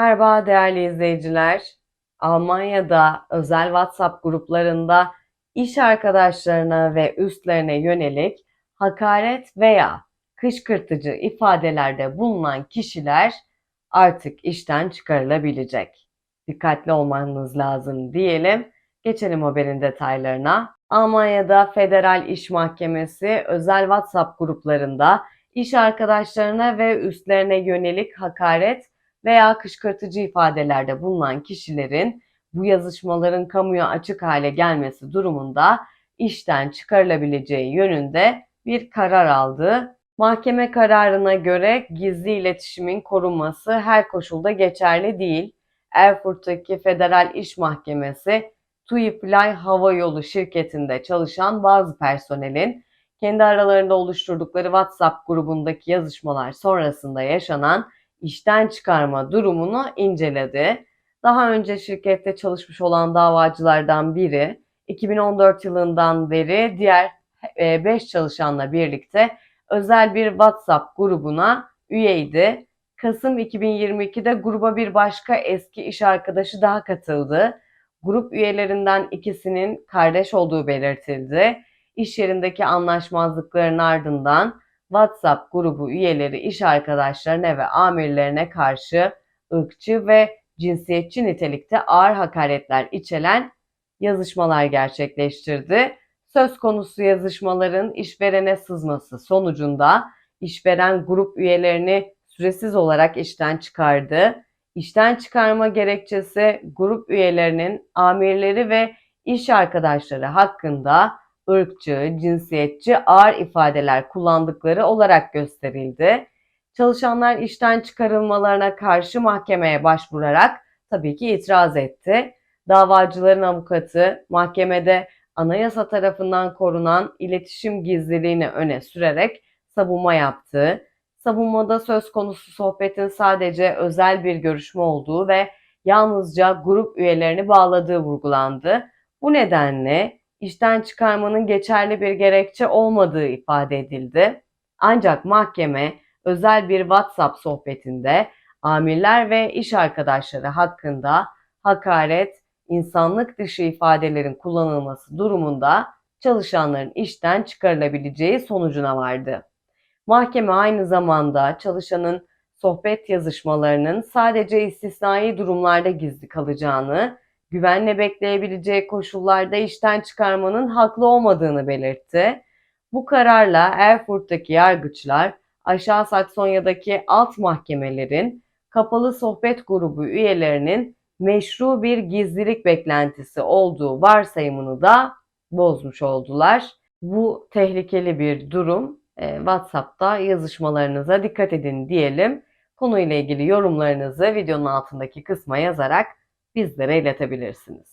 Merhaba değerli izleyiciler. Almanya'da özel WhatsApp gruplarında iş arkadaşlarına ve üstlerine yönelik hakaret veya kışkırtıcı ifadelerde bulunan kişiler artık işten çıkarılabilecek. Dikkatli olmanız lazım diyelim. Geçelim haberin detaylarına. Almanya'da Federal İş Mahkemesi özel WhatsApp gruplarında iş arkadaşlarına ve üstlerine yönelik hakaret veya kışkırtıcı ifadelerde bulunan kişilerin bu yazışmaların kamuya açık hale gelmesi durumunda işten çıkarılabileceği yönünde bir karar aldı. Mahkeme kararına göre gizli iletişimin korunması her koşulda geçerli değil. Erfurt'taki Federal İş Mahkemesi TUI Hava Yolu şirketinde çalışan bazı personelin kendi aralarında oluşturdukları WhatsApp grubundaki yazışmalar sonrasında yaşanan işten çıkarma durumunu inceledi. Daha önce şirkette çalışmış olan davacılardan biri 2014 yılından beri diğer 5 çalışanla birlikte özel bir WhatsApp grubuna üyeydi. Kasım 2022'de gruba bir başka eski iş arkadaşı daha katıldı. Grup üyelerinden ikisinin kardeş olduğu belirtildi. İş yerindeki anlaşmazlıkların ardından WhatsApp grubu üyeleri iş arkadaşlarına ve amirlerine karşı ırkçı ve cinsiyetçi nitelikte ağır hakaretler içeren yazışmalar gerçekleştirdi. Söz konusu yazışmaların işverene sızması sonucunda işveren grup üyelerini süresiz olarak işten çıkardı. İşten çıkarma gerekçesi grup üyelerinin amirleri ve iş arkadaşları hakkında ırkçı, cinsiyetçi ağır ifadeler kullandıkları olarak gösterildi. Çalışanlar işten çıkarılmalarına karşı mahkemeye başvurarak tabii ki itiraz etti. Davacıların avukatı mahkemede anayasa tarafından korunan iletişim gizliliğini öne sürerek savunma yaptı. Savunmada söz konusu sohbetin sadece özel bir görüşme olduğu ve yalnızca grup üyelerini bağladığı vurgulandı. Bu nedenle işten çıkarmanın geçerli bir gerekçe olmadığı ifade edildi. Ancak mahkeme özel bir WhatsApp sohbetinde amirler ve iş arkadaşları hakkında hakaret, insanlık dışı ifadelerin kullanılması durumunda çalışanların işten çıkarılabileceği sonucuna vardı. Mahkeme aynı zamanda çalışanın sohbet yazışmalarının sadece istisnai durumlarda gizli kalacağını, güvenle bekleyebileceği koşullarda işten çıkarmanın haklı olmadığını belirtti. Bu kararla Erfurt'taki yargıçlar Aşağı Saksonya'daki alt mahkemelerin kapalı sohbet grubu üyelerinin meşru bir gizlilik beklentisi olduğu varsayımını da bozmuş oldular. Bu tehlikeli bir durum. E, WhatsApp'ta yazışmalarınıza dikkat edin diyelim. Konuyla ilgili yorumlarınızı videonun altındaki kısma yazarak bizlere iletebilirsiniz.